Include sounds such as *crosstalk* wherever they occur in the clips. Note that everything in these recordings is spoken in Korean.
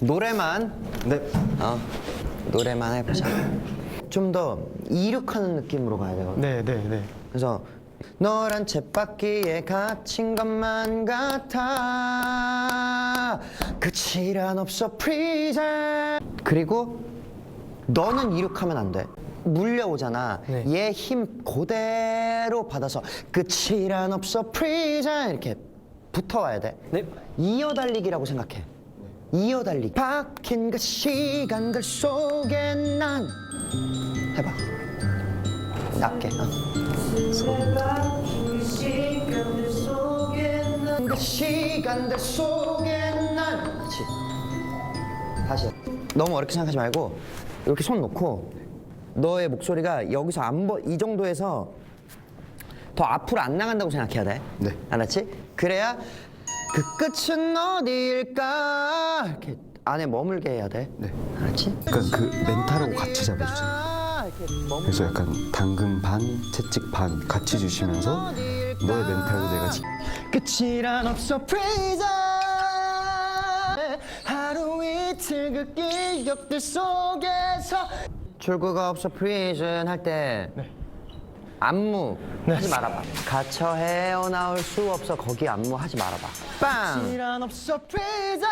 노래만 네. 어 노래만 해보자. 좀 더 이륙하는 느낌으로 가야 되거든. 네, 네, 네. 그래서 너란 쳇바퀴에 갇힌 것만 같아 끝이란 없어 프리즌 그리고 너는 이륙하면 안 돼 물려오잖아 네. 얘힘 그대로 받아서 끝이란 없어 프리즌 이렇게 붙어와야 돼 네. 이어달리기라고 생각해 이어달리기 박힌 그 시간들 속에 난 해봐 낮게 어. 그 시간들 속에 난 그렇지 다시 너무 어렵게 생각하지 말고 이렇게 손 놓고 너의 목소리가 여기서 안이 정도에서 더 앞으로 안 나간다고 생각해야 돼 네. 알았지? 그래야 그 끝은 어디일까? 이렇게 안에 머물게 해야 돼. 네. 알았지? 그러니까 그 멘탈하고 같이 잡아주세요. 이렇게 머물 그래서 약간 당근 반, 채찍 반 같이 주시면서 너의 멘탈도 내가 지... 끝이란 없어 프리즌 하루 이틀 그 기억들 속에서. 출구가 없어 프리즌 할때 안무. 하지 말아봐. 갇혀 헤어나올 수 없어. 거기 안무 하지 말아봐. 빵! 끝이란 없어. 프리즌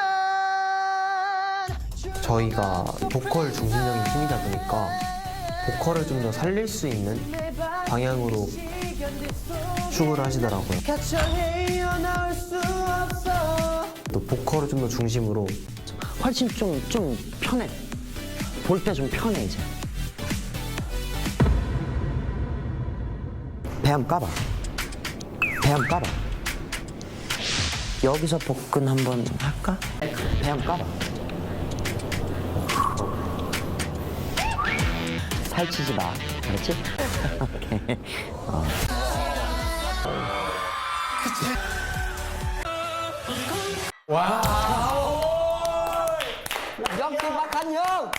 저희가 보컬 중심적인 팀이다 보니까 보컬을 좀 더 살릴 수 있는 방향으로 추구를 하시더라고요. 갇혀 헤어나올 수 없어. 또 보컬을 좀 더 중심으로 훨씬 좀, 좀 편해. 볼 때 좀 편해, 이제. 배 한번 까봐. 배 한번 까봐. 여기서 복근 한번 할까? 배 한번 까봐. 살치지 마. 알았지? *laughs* 오케이. 어. 역시 박한 형!